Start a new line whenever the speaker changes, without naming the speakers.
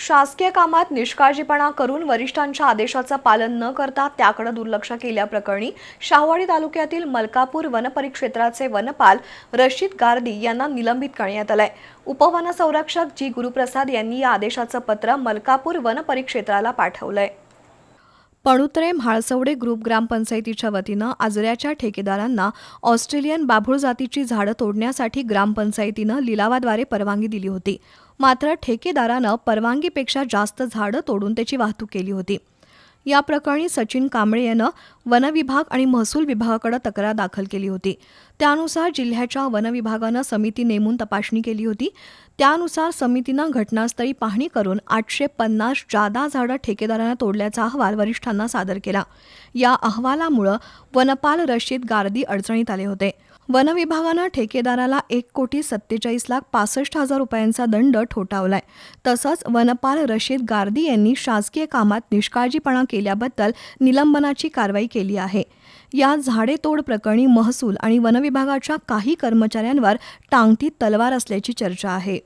शासकीय कामात निष्काळजीपणा करून वरिष्ठांच्या आदेशाचं पालन न करता त्याकडे दुर्लक्ष केल्याप्रकरणी शाहवाडी तालुक्यातील मलकापूर वनपरिक्षेत्राचे वनपाल रशीद गार्दी यांना निलंबित करण्यात आलंय. उपवनसंरक्षक जी गुरुप्रसाद यांनी या आदेशाचं पत्र मलकापूर वनपरिक्षेत्राला पाठवलंय. पणुत्रे म्हाळसवडे ग्रुप ग्रामपंचायतीच्या वतीनं आजऱ्याच्या ठेकेदारांना ऑस्ट्रेलियन बाभूळ जातीची झाडं तोडण्यासाठी ग्रामपंचायतीनं लिलावाद्वारे परवानगी दिली होती. मात्र ठेकेदारानं परवानगीपेक्षा जास्त झाडं तोडून त्याची वाहतूक केली होती. या प्रकरणी सचिन कांबळे यानं वनविभाग आणि महसूल विभागाकडे तक्रार दाखल केली होती. त्यानुसार जिल्ह्याच्या वनविभागानं समिती नेमून तपासणी केली होती. त्यानुसार समितीनं घटनास्थळी पाहणी करून आठशे पन्नास जादा झाडं ठेकेदारानं तोडल्याचा अहवाल वरिष्ठांना सादर केला. या अहवालामुळं वनपाल रशीद गारदी अडचणीत आले होते. वनविभागानं ठेकेदाराला एक कोटी सत्तेचाळीस लाख पासष्ट हजार रुपयांचा दंड ठोठावलाय. तसंच वनपाल रशीद गारदी यांनी शासकीय कामात निष्काळजीपणा केल्याबद्दल निलंबनाची कारवाई केली. आहे. या झाडेतोड प्रकरणी महसूल आणि वनविभागाच्या काही कर्मचाऱ्यांवर टांगती तलवार असल्याची चर्चा आहे.